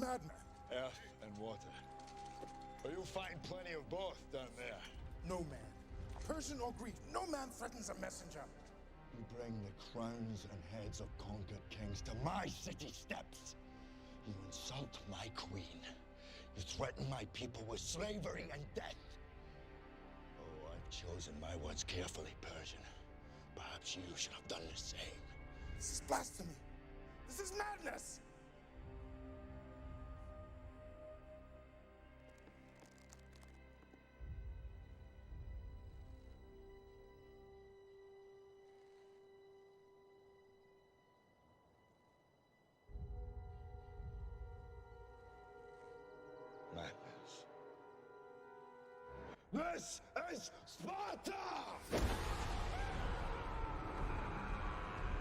madman. Earth and water. But you'll find plenty of both down there. No man, Persian or Greek, no man threatens a messenger. You bring the crowns and heads of conquered kings to my city steps. You insult my queen. You threaten my people with slavery and death. Oh, I've chosen my words carefully, Persian. Perhaps you should have done the same. This is blasphemy. This is madness. This is Sparta!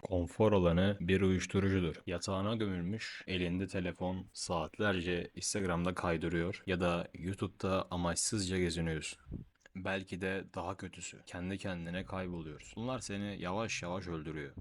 Konfor alanı bir uyuşturucudur. Yatağına gömülmüş, elinde telefon, saatlerce Instagram'da kaydırıyor ya da YouTube'da amaçsızca geziniyorsun. Belki de daha kötüsü, kendi kendine kayboluyorsun. Bunlar seni yavaş yavaş öldürüyor.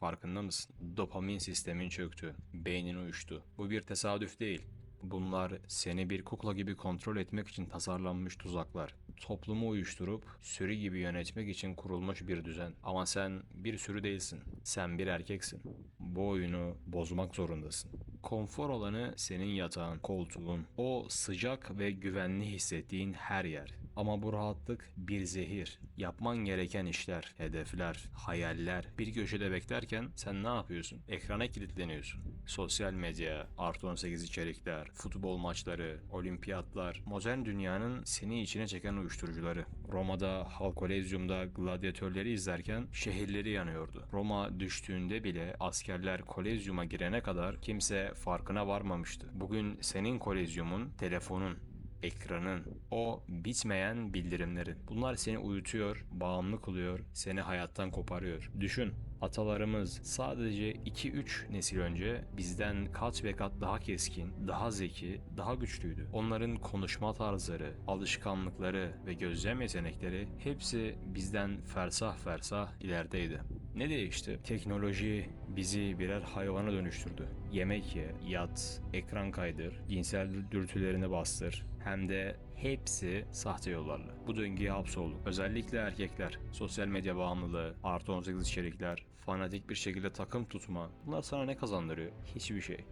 Farkında mısın? Dopamin sistemin çöktü, beynin uyuştu. Bu bir tesadüf değil. Bunlar seni bir kukla gibi kontrol etmek için tasarlanmış tuzaklar. Toplumu uyuşturup sürü gibi yönetmek için kurulmuş bir düzen. Ama sen bir sürü değilsin. Sen bir erkeksin. Bu oyunu bozmak zorundasın. Konfor alanı senin yatağın, koltuğun, o sıcak ve güvenli hissettiğin her yer. Ama bu rahatlık bir zehir. Yapman gereken işler, hedefler, hayaller bir köşede beklerken sen ne yapıyorsun? Ekrana kilitleniyorsun. Sosyal medya, artı 18 içerikler, futbol maçları, olimpiyatlar, modern dünyanın seni içine çeken uyuşturucuları. Roma'da Halk Kolezyum'da gladyatörleri izlerken şehirleri yanıyordu. Roma düştüğünde bile askerler Kolezyum'a girene kadar kimse farkına varmamıştı. Bugün senin Kolezyumun, telefonun, ekranın, o bitmeyen bildirimlerin. Bunlar seni uyutuyor, bağımlı kılıyor, seni hayattan koparıyor. Düşün, atalarımız sadece 2-3 nesil önce bizden kat ve kat daha keskin, daha zeki, daha güçlüydü. Onların konuşma tarzları, alışkanlıkları ve gözlem yetenekleri hepsi bizden fersah fersah ilerideydi. Ne değişti? Teknoloji bizi birer hayvana dönüştürdü. Yemek ye, yat, ekran kaydır, cinsel dürtülerini bastır. Hem de hepsi sahte yollarla. Bu döngüye hapsolduk. Özellikle erkekler. Sosyal medya bağımlılığı, artı 18 içerikler, fanatik bir şekilde takım tutma. Bunlar sana ne kazandırıyor? Hiçbir şey.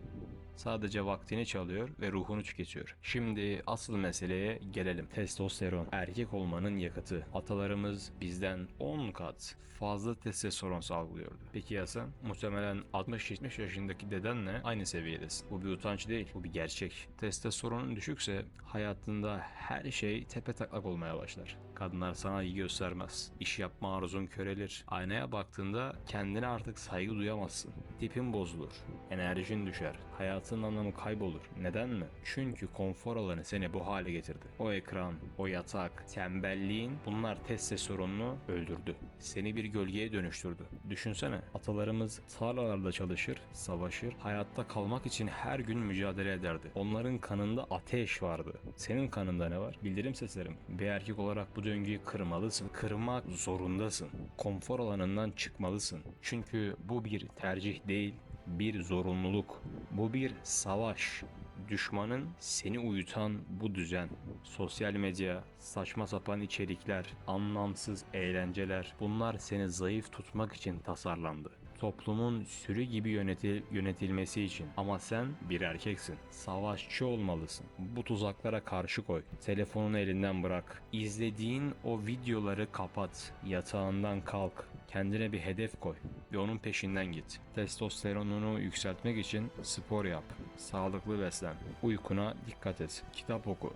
Sadece vaktini çalıyor ve ruhunu tüketiyor. Şimdi asıl meseleye gelelim. Testosteron, erkek olmanın yakıtı. Atalarımız bizden 10 kat fazla testosteron salgılıyordu. Peki ya sen? Muhtemelen 60-70 yaşındaki dedenle aynı seviyedesin. Bu bir utanç değil, bu bir gerçek. Testosteronun düşükse hayatında her şey tepe taklak olmaya başlar. Kadınlar sana iyi göstermez. İş yapma arzun körelir. Aynaya baktığında kendine artık saygı duyamazsın. Tipin bozulur. Enerjin düşer. Hayatın anlamı kaybolur. Neden mi? Çünkü konfor alanı seni bu hale getirdi. O ekran, o yatak, tembelliğin bunlar testosteronunu öldürdü. Seni bir gölgeye dönüştürdü. Düşünsene atalarımız tarlalarda çalışır, savaşır, hayatta kalmak için her gün mücadele ederdi. Onların kanında ateş vardı. Senin kanında ne var? Bildirim seslerim. Bir erkek olarak bu döngüyü kırmalısın. Kırmak zorundasın. Konfor alanından çıkmalısın. Çünkü bu bir tercih değil, bir zorunluluk. Bu bir savaş. Düşmanın seni uyutan bu düzen. Sosyal medya, saçma sapan içerikler, anlamsız eğlenceler bunlar seni zayıf tutmak için tasarlandı. Toplumun sürü gibi yönetil yönetilmesi için. Ama sen bir erkeksin. Savaşçı olmalısın. Bu tuzaklara karşı koy. Telefonunu elinden bırak. İzlediğin o videoları kapat. Yatağından kalk. Kendine bir hedef koy ve onun peşinden git. Testosteronunu yükseltmek için spor yap. Sağlıklı beslen. Uykuna dikkat et. Kitap oku.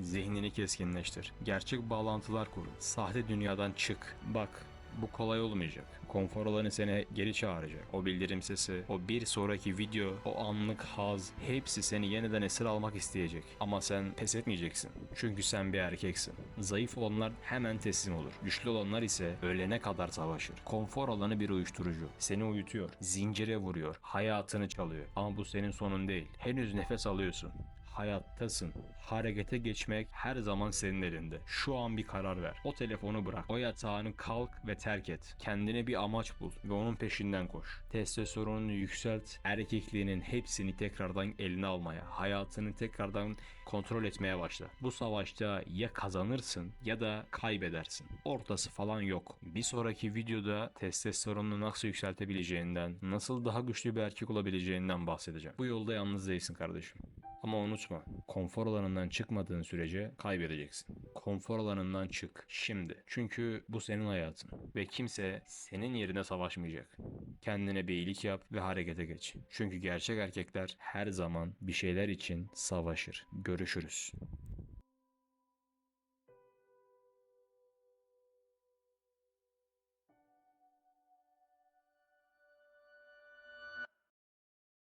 Zihnini keskinleştir. Gerçek bağlantılar kur. Sahte dünyadan çık. Bak bu kolay olmayacak. Konfor alanı seni geri çağıracak. O bildirim sesi, o bir sonraki video, o anlık haz hepsi seni yeniden esir almak isteyecek. Ama sen pes etmeyeceksin. Çünkü sen bir erkeksin. Zayıf olanlar hemen teslim olur. Güçlü olanlar ise ölene kadar savaşır. Konfor alanı bir uyuşturucu. Seni uyutuyor, zincire vuruyor, hayatını çalıyor. Ama bu senin sonun değil. Henüz nefes alıyorsun. Hayattasın. Harekete geçmek her zaman senin elinde. Şu an bir karar ver. O telefonu bırak. O yatağını kalk ve terk et. Kendine bir amaç bul ve onun peşinden koş. Testosteronunu yükselt. Erkekliğinin hepsini tekrardan eline almaya, hayatını tekrardan kontrol etmeye başla. Bu savaşta ya kazanırsın ya da kaybedersin. Ortası falan yok. Bir sonraki videoda testosteronunu nasıl yükseltebileceğinden, nasıl daha güçlü bir erkek olabileceğinden bahsedeceğim. Bu yolda yalnız değilsin kardeşim. Ama unutma, konfor alanından çıkmadığın sürece kaybedeceksin. Konfor alanından çık şimdi. Çünkü bu senin hayatın ve kimse senin yerine savaşmayacak. Kendine bir iyilik yap ve harekete geç. Çünkü gerçek erkekler her zaman bir şeyler için savaşır. Görüşürüz.